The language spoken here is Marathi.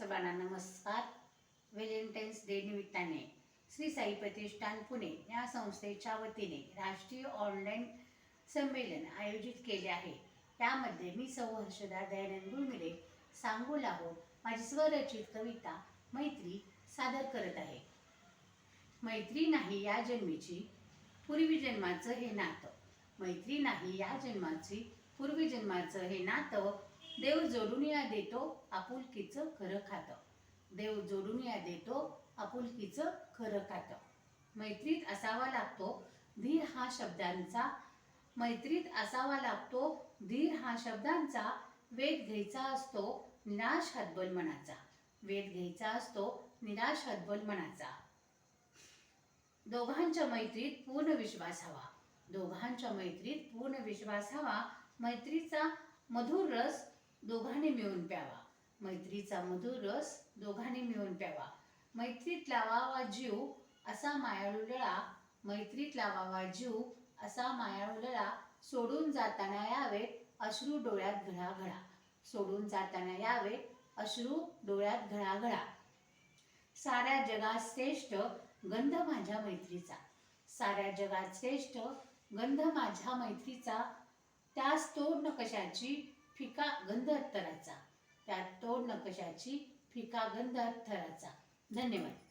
सर्वांना नमस्कार. व्हॅलेंटाईन्स डे निमित्ताने श्री साई प्रतिष्ठान पुणे या संस्थेच्या वतीने राष्ट्रीय ऑनलाईन संमेलन आयोजित केले आहे. त्यामध्ये मी सौ हर्षदा दयानंद गुळमिरे सांगू लाहो माझी स्वरचित कविता मैत्री सादर करत आहे. मैत्री नाही या जन्मीची पूर्वी जन्माचं हे नातं. मैत्री नाही या जन्माची पूर्वी जन्माचं हे नातं देव जोडून या देतो आपुलकीचं खरं खातं. देव जोडून या देतो आपुलकीचं खरं खातं. मैत्रीत असावा लागतो धीर हा शब्दांचा. मैत्रीत असावा लागतो धीर हा शब्दांचा. वेध घ्यायचा असतो निराश हतबल मनाचा. वेध घ्यायचा असतो निराश हतबल मनाचा. दोघांच्या मैत्रीत पूर्ण विश्वास हवा. दोघांच्या मैत्रीत पूर्ण विश्वास हवा. मैत्रीचा मधुर रस दोघांनी मिळून प्यावा. मैत्रीचा मधुर रस दोघांनी मिळून प्यावा. मैत्रीत लावावा जीव असा मायाळू लळा मैत्रीत लावावा जीव असा मायाळू लळा सोडून जाताना यावे अश्रू डोळ्यात घळा घळा सोडून जाताना यावे अश्रू डोळ्यात घळा साऱ्या जगात श्रेष्ठ गंध माझ्या मैत्रीचा. साऱ्या जगात श्रेष्ठ गंध माझ्या मैत्रीचा. त्यास तोड न कशाची? फिका गंध अत्तराचा त्यात तोड नकशाची फिका गंध अत्तराचा धन्यवाद.